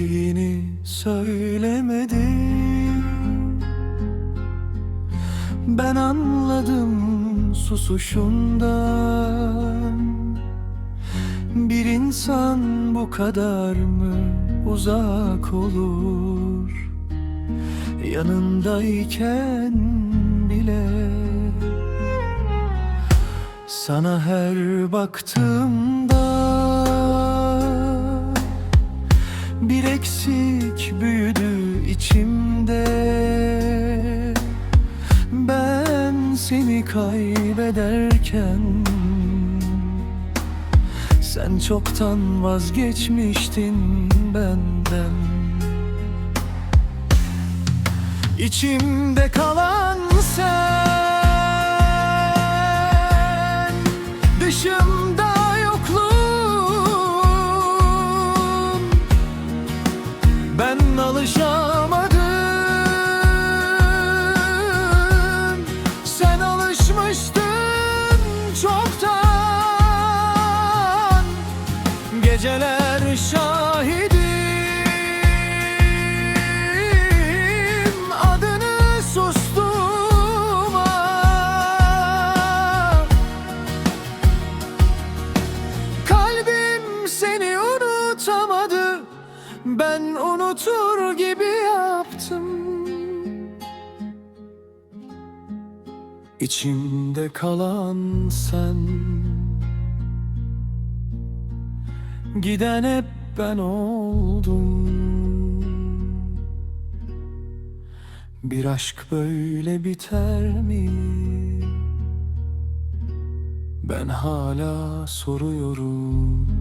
Gittiğini söylemedi. Ben anladım susuşundan. Bir insan bu kadar mı uzak olur? Yanındayken bile. Sana her baktığımda Bir eksik büyüdü içimde. Ben seni kaybederken Sen çoktan vazgeçmiştin benden. İçimde kalan Geceler şahidim. Adını sustuğuma Kalbim seni unutamadı. Ben unutur gibi yaptım. İçimde kalan sen Giden hep ben oldum Bir aşk böyle biter mi? Ben hala soruyorum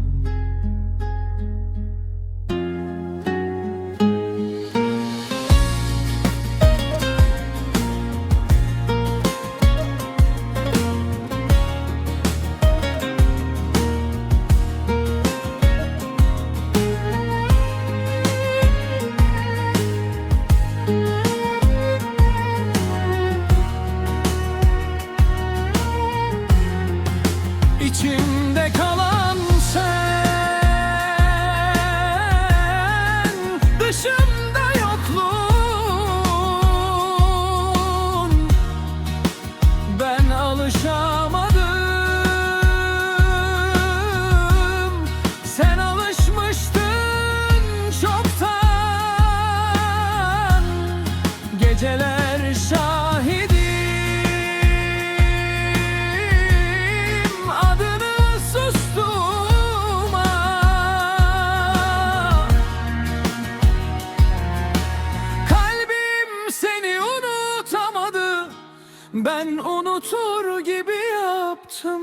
İçimde kalan sen Ben unutur gibi yaptım